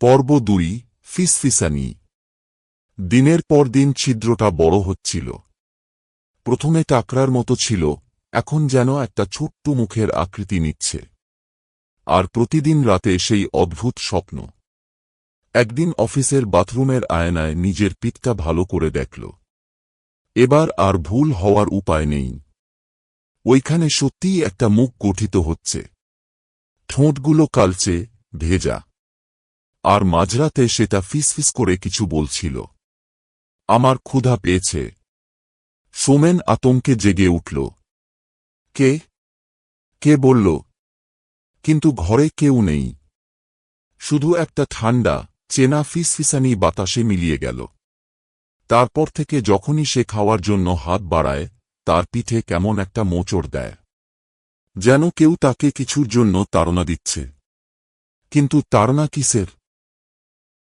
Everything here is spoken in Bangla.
পর্ব দুই, ফিসফিসানি। দিনের পর দিন ছিদ্রটা বড় হচ্ছিল। প্রথমে টাকরার মতো ছিল, এখন যেন একটা ছোট্ট মুখের আকৃতি নিচ্ছে। আর প্রতিদিন রাতে সেই অদ্ভুত স্বপ্ন। একদিন অফিসের বাথরুমের আয়নায় নিজের পিঠটা ভালো করে দেখল। এবার আর ভুল হওয়ার উপায় নেই। ওইখানে সত্যিই একটা মুখ গঠিত হচ্ছে। ঠোঁটগুলো কালচে, ভেজা। আর মাঝরাতে সেটা ফিসফিস করে কিছু বলছিল। আমার ক্ষুধা পেয়েছে। সোমেন আতঙ্কে জেগে উঠল। কে? কে বলল? কিন্তু ঘরে কেউ নেই। শুধু একটা ঠান্ডা, চেনা ফিসফিসানি বাতাসে মিলিয়ে গেল। তারপর থেকে যখনই সে খাওয়ার জন্য হাত বাড়ায়, তার পিঠে কেমন একটা মোচড় দেয়। যেন কেউ তাকে কিছুর জন্য তাড়না দিচ্ছে। কিন্তু তাড়না কিসের?